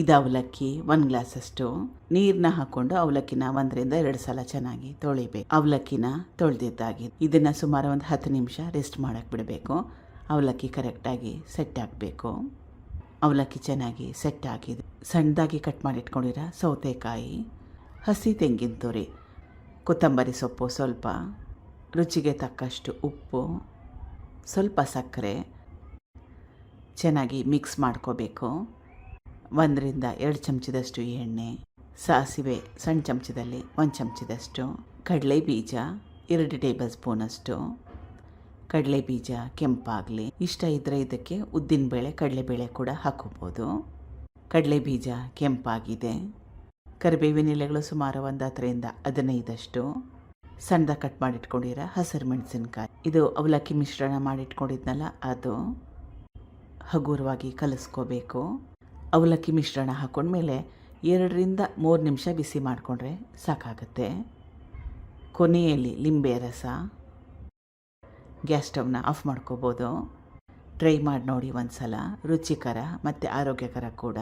ಇದು ಅವಲಕ್ಕಿ ಒಂದು ಗ್ಲಾಸಷ್ಟು ನೀರನ್ನ ಹಾಕೊಂಡು ಅವಲಕ್ಕಿನ ಒಂದರಿಂದ ಎರಡು ಸಲ ಚೆನ್ನಾಗಿ ತೊಳಿಬೇಕು. ಅವಲಕ್ಕಿನ ತೊಳೆದಿದ್ದಾಗಿ. ಇದನ್ನು ಸುಮಾರು ಒಂದು ಹತ್ತು ನಿಮಿಷ ರೆಸ್ಟ್ ಮಾಡಕ್ ಬಿಡಬೇಕು. ಅವಲಕ್ಕಿ ಕರೆಕ್ಟಾಗಿ ಸೆಟ್ ಆಗಬೇಕು. ಅವಲಕ್ಕಿ ಚೆನ್ನಾಗಿ ಸೆಟ್ ಆಗಿದೆ. ಸಣ್ಣದಾಗಿ ಕಟ್ ಮಾಡಿ ಇಟ್ಕೊಂಡಿರೋ? ಸೌತೆಕಾಯಿ, ಹಸಿ ತೆಂಗಿನ ತುರಿ, ಕೊತ್ತಂಬರಿ ಸೊಪ್ಪು ಸ್ವಲ್ಪ, ರುಚಿಗೆ ತಕ್ಕಷ್ಟು ಉಪ್ಪು, ಸ್ವಲ್ಪ ಸಕ್ಕರೆ. ಚೆನ್ನಾಗಿ ಮಿಕ್ಸ್ ಮಾಡ್ಕೋಬೇಕು. ಒಂದರಿಂದ ಎರಡು ಚಮಚದಷ್ಟು ಎಣ್ಣೆ, ಸಾಸಿವೆ ಸಣ್ಣ ಚಮಚದಲ್ಲಿ ಒಂದು ಚಮಚದಷ್ಟು ಕಡಲೆ ಬೀಜ ಎರಡು ಟೇಬಲ್ ಸ್ಪೂನಷ್ಟು ಕಡಲೆ ಬೀಜ ಕೆಂಪಾಗಲಿ, ಇಷ್ಟ ಇದ್ದರೆ ಇದಕ್ಕೆ ಉದ್ದಿನಬೇಳೆ ಕಡಲೆಬೇಳೆ ಕೂಡ ಹಾಕೋಬೋದು. ಕಡಲೆ ಬೀಜ ಕೆಂಪಾಗಿದೆ. ಕರಿಬೇವಿನ ಎಲೆಗಳು ಸುಮಾರು ಒಂದು ಹತ್ತರಿಂದ ಹದಿನೈದಷ್ಟು. ಸಣ್ಣದಾಗಿ ಕಟ್ ಮಾಡಿಟ್ಕೊಂಡಿರೋ ಹಸಿರು ಮೆಣಸಿನ್ಕಾಯಿ. ಇದು ಅವಲಕ್ಕಿ ಮಿಶ್ರಣ ಮಾಡಿಟ್ಕೊಂಡಿದ್ನಲ್ಲ, ಅದು ಹಗುರವಾಗಿ ಕಲಿಸ್ಕೋಬೇಕು. ಅವಲಕ್ಕಿ ಮಿಶ್ರಣ ಹಾಕೊಂಡ್ಮೇಲೆ ಎರಡರಿಂದ ಮೂರು ನಿಮಿಷ ಬಿಸಿ ಮಾಡಿಕೊಂಡ್ರೆ ಸಾಕಾಗುತ್ತೆ. ಕೊನೆಯಲ್ಲಿ ಲಿಂಬೆ ರಸ. ಗ್ಯಾಸ್ ಸ್ಟವ್ನ ಆಫ್ ಮಾಡ್ಕೋಬೋದು. ಟ್ರೈ ಮಾಡಿ ನೋಡಿ ಒಂದು ಸಲ ರುಚಿಕರ ಮತ್ತು ಆರೋಗ್ಯಕರ ಕೂಡ.